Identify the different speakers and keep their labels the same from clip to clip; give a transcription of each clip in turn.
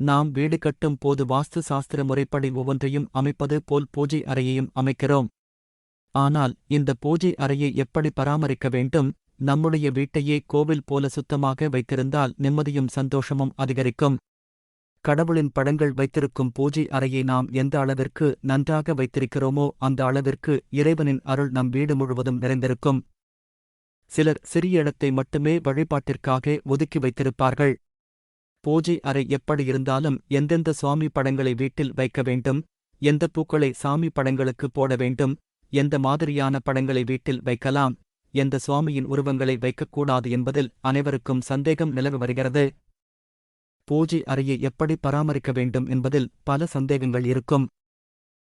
Speaker 1: நாம் வீடு கட்டும் போது வாஸ்து சாஸ்திர முறைப்படி ஒவ்வொன்றையும் அமைப்பது போல் பூஜை அறையையும் அமைக்கிறோம். ஆனால் இந்த பூஜை அறையை எப்படி பராமரிக்க வேண்டும்? நம்முடைய வீட்டையே கோவில் போல சுத்தமாக வைத்திருந்தால் நிம்மதியும் சந்தோஷமும் அதிகரிக்கும். கடவுளின் படங்கள் வைத்திருக்கும் பூஜை அறையை நாம் எந்த அளவிற்கு நன்றாக வைத்திருக்கிறோமோ அந்த அளவிற்கு இறைவனின் அருள் நம் வீடு முழுவதும் நிறைந்திருக்கும். சிலர் சிறிய இடத்தை மட்டுமே வழிபாட்டிற்காக ஒதுக்கி வைத்திருப்பார்கள். பூஜை அறை எப்படி இருந்தாலும் எந்தெந்த சுவாமி படங்களை வீட்டில் வைக்க வேண்டும் எந்த பூக்களை சாமி படங்களுக்கு போட வேண்டும் எந்த மாதிரியான படங்களை வீட்டில் வைக்கலாம் எந்த சுவாமியின் உருவங்களை வைக்கக்கூடாது என்பதில் அனைவருக்கும் சந்தேகம் நிலவி வருகிறது. பூஜை அறையை எப்படி பராமரிக்க வேண்டும் என்பதில் பல சந்தேகங்கள் இருக்கும்.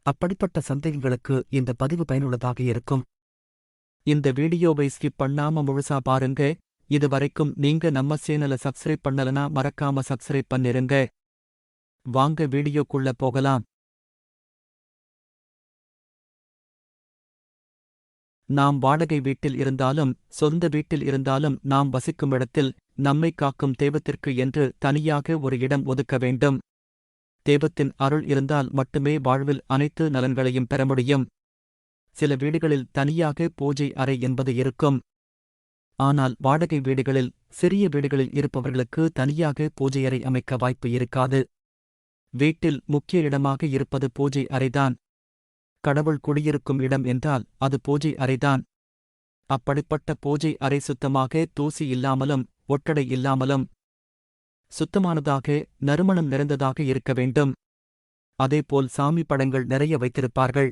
Speaker 1: அப்படிப்பட்ட சந்தேகங்களுக்கு இந்த பதிவு பயனுள்ளதாக இருக்கும். இந்த வீடியோவை ஸ்கிப் பண்ணாம முழுசா பாருங்க. இது வரைக்கும் நீங்க நம்ம சேனலை சப்ஸ்கிரைப் பண்ணலனா மறக்காம சப்ஸ்கிரைப் பண்ணிருங்க. வாங்க வீடியோக்குள்ள போகலாம். நாம் வாடகை வீட்டில் இருந்தாலும் சொந்த வீட்டில் இருந்தாலும் நாம் வசிக்கும் இடத்தில் நம்மை காக்கும் தெய்வத்திற்கு என்று தனியாக ஒரு இடம் ஒதுக்க வேண்டும். தெய்வத்தின் அருள் இருந்தால் மட்டுமே வாழ்வில் அனைத்து நலன்களையும் பெற முடியும். சில வீடுகளில் தனியாக பூஜை அறை என்பது இருக்கும். ஆனால் வாடகை வீடுகளில் சிறிய வீடுகளில் இருப்பவர்களுக்கு தனியாக பூஜையறை அமைக்க வாய்ப்பு இருக்காது. வீட்டில் முக்கிய இடமாக இருப்பது பூஜை அறைதான். கடவுள் குடியிருக்கும் இடம் என்றால் அது பூஜை அறைதான். அப்படிப்பட்ட பூஜை அறை சுத்தமாக தூசி இல்லாமலும் ஒட்டடை இல்லாமலும் சுத்தமானதாக நறுமணம் நிறைந்ததாக இருக்க வேண்டும். அதேபோல் சாமி படங்கள் நிறைய வைத்திருப்பார்கள்.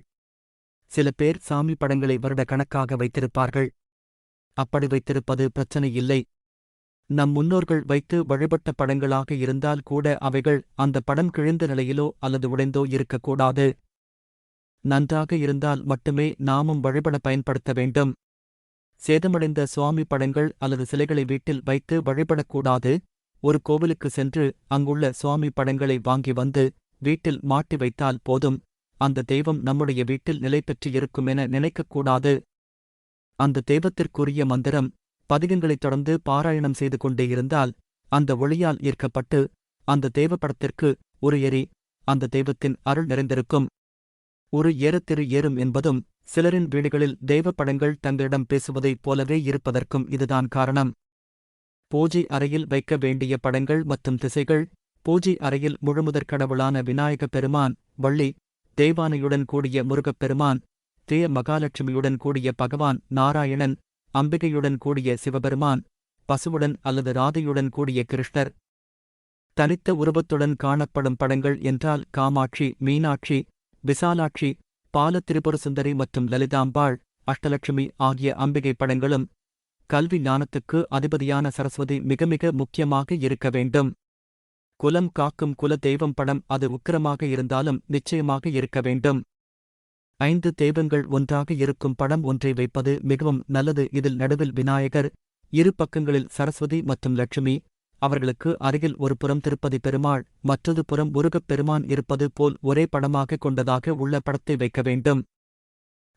Speaker 1: சில பேர் சாமி படங்களை வருட கணக்காக வைத்திருப்பார்கள். அப்படி வைத்திருப்பது பிரச்சனை இல்லை. நம் முன்னோர்கள் வைத்து வழிபட்ட படங்களாக இருந்தால் கூட அவைகள் அந்த படம் கிழிந்த நிலையிலோ அல்லது உடைந்தோ இருக்கக்கூடாது. நன்றாக இருந்தால் மட்டுமே நாமும் வழிபட பயன்படுத்த வேண்டும். சேதமடைந்த சுவாமி படங்கள் அல்லது சிலைகளை வீட்டில் வைத்து வழிபடக்கூடாது. ஒரு கோவிலுக்கு சென்று அங்குள்ள சுவாமி படங்களை வாங்கி வந்து வீட்டில் மாட்டி வைத்தால் போதும். அந்த தெய்வம் நம்முடைய வீட்டில் நிலை பெற்று இருக்கும் என நினைக்கக்கூடாது. அந்த தெய்வத்திற்குரிய மந்திரம் பதிகங்களைத் தொடர்ந்து பாராயணம் செய்து கொண்டே இருந்தால் அந்த ஒளியால் ஈர்க்கப்பட்டு அந்த தெய்வப்படத்திற்கு ஒரு எரி அந்த தெய்வத்தின் அருள் நிறைந்திருக்கும். ஒரு ஏறத்திரு ஏறும் என்பதும் சிலரின் வீடுகளில் தெய்வப்படங்கள் தங்களிடம் பேசுவதைப் போலவே இருப்பதற்கும் இதுதான் காரணம். பூஜை அறையில் வைக்க வேண்டிய படங்கள் மற்றும் திசைகள் பூஜை அறையில் முழுமுதற் கடவுளான விநாயகப் பெருமான் வள்ளி தெய்வானையுடன் கூடிய முருகப் பெருமான் தேய மகாலட்சுமியுடன் கூடிய பகவான் நாராயணன் அம்பிகையுடன் கூடிய சிவபெருமான் பசுவுடன் அல்லது ராதையுடன் கூடிய கிருஷ்ணர். தனித்த உருவத்துடன் காணப்படும் படங்கள் என்றால் காமாட்சி மீனாட்சி விசாலாட்சி பால மற்றும் லலிதாம்பாள் அஷ்டலட்சுமி ஆகிய அம்பிகை படங்களும் கல்வி ஞானத்துக்கு அதிபதியான சரஸ்வதி மிக மிக முக்கியமாக இருக்க வேண்டும். குலம் காக்கும் குல தெய்வம் படம் அது உக்கிரமாக இருந்தாலும் நிச்சயமாக இருக்க வேண்டும். ஐந்து தெய்வங்கள் ஒன்றாக இருக்கும் படம் ஒன்றை வைப்பது மிகவும் நல்லது. இதில் நடுவில் விநாயகர் இரு பக்கங்களில் சரஸ்வதி மற்றும் லட்சுமி. அவர்களுக்கு அருகில் ஒரு புறம் திருப்பதி பெருமாள் மற்றொரு புறம் முருகப் பெருமான் இருப்பது போல் ஒரே படமாக கொண்டதாக உள்ள படத்தை வைக்க வேண்டும்.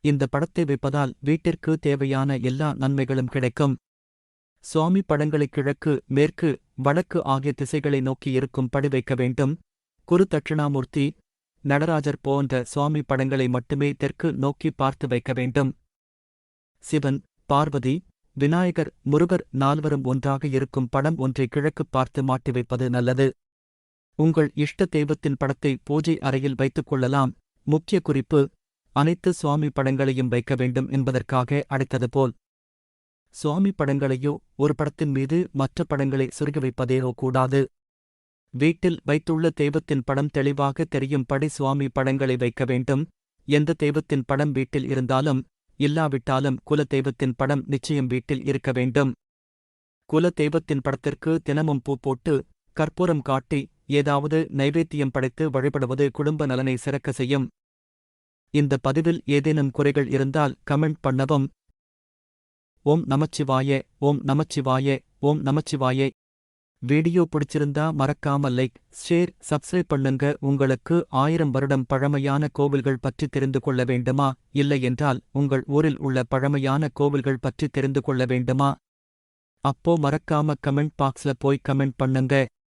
Speaker 1: இந்த படத்தை வைப்பதால் வீட்டிற்கு தேவையான எல்லா நன்மைகளும் கிடைக்கும். சுவாமி படங்களை கிழக்கு மேற்கு வடக்கு ஆகிய திசைகளை நோக்கி இருக்கும் படி வைக்க வேண்டும். குரு தட்சிணாமூர்த்தி நடராஜர் போன்ற சுவாமி படங்களை மட்டுமே தெற்கு நோக்கி பார்த்து வைக்க வேண்டும். சிவன் பார்வதி விநாயகர் முருகர் நால்வரும் ஒன்றாக இருக்கும் படம் ஒன்றை கிழக்கு பார்த்து மாட்டி வைப்பது நல்லது. உங்கள் இஷ்ட தெய்வத்தின் படத்தை பூஜை அறையில் வைத்துக் கொள்ளலாம். முக்கிய குறிப்பு அனைத்து சுவாமி படங்களையும் வைக்க வேண்டும் என்பதற்காக அடைத்தது போல். சுவாமி படங்களையோ ஒரு படத்தின் மீது மற்ற படங்களை சுருகி வைப்பதேயோ கூடாது. வீட்டில் வைத்துள்ள தெய்வத்தின் படம் தெளிவாக தெரியும்படி சுவாமி படங்களை வைக்க வேண்டும். எந்த தெய்வத்தின் படம் வீட்டில் இருந்தாலும் இல்லாவிட்டாலும் குல தெய்வத்தின் படம் நிச்சயம் வீட்டில் இருக்க வேண்டும். குல தெய்வத்தின் படத்திற்கு தினமும் பூ போட்டு கற்பூரம் காட்டி ஏதாவது நைவேத்தியம் படைத்து வழிபடுவது குடும்ப நலனை சிறக்க செய்யும். இந்த பதிவில் ஏதேனும் குறைகள் இருந்தால் கமெண்ட் பண்ணவும். ஓம் நமச்சிவாய ஓம் நமச்சிவாய ஓம் நமச்சிவாயே. வீடியோ பிடிச்சிருந்தா மறக்காம லைக் ஷேர் சப்ஸ்கிரைப் பண்ணுங்க. உங்களுக்கு ஆயிரம் வருடம் பழமையான கோவில்கள் பற்றி தெரிந்து கொள்ள வேண்டுமா? இல்லை என்றால் உங்கள் ஊரில் உள்ள பழமையான கோவில்கள் பற்றி தெரிந்து கொள்ள வேண்டுமா? அப்போ மறக்காம கமெண்ட் பாக்ஸ்ல போய் கமெண்ட் பண்ணுங்க.